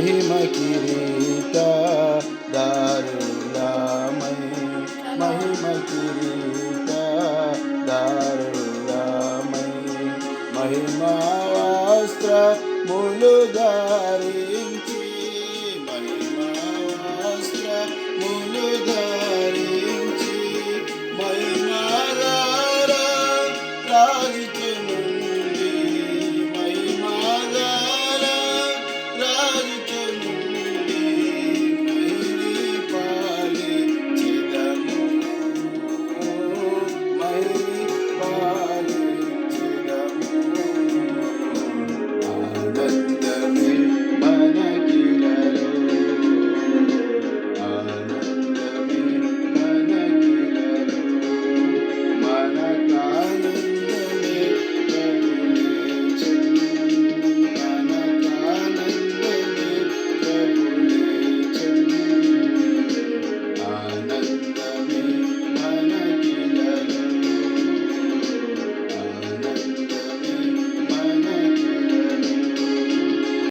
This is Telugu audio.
మహిమ కిరీట దారుణమై మహిమ కిరీట దారుణమై మహిమాస్త్ర ములు ధరించి మహిమాస్త్ర ములు ధరించి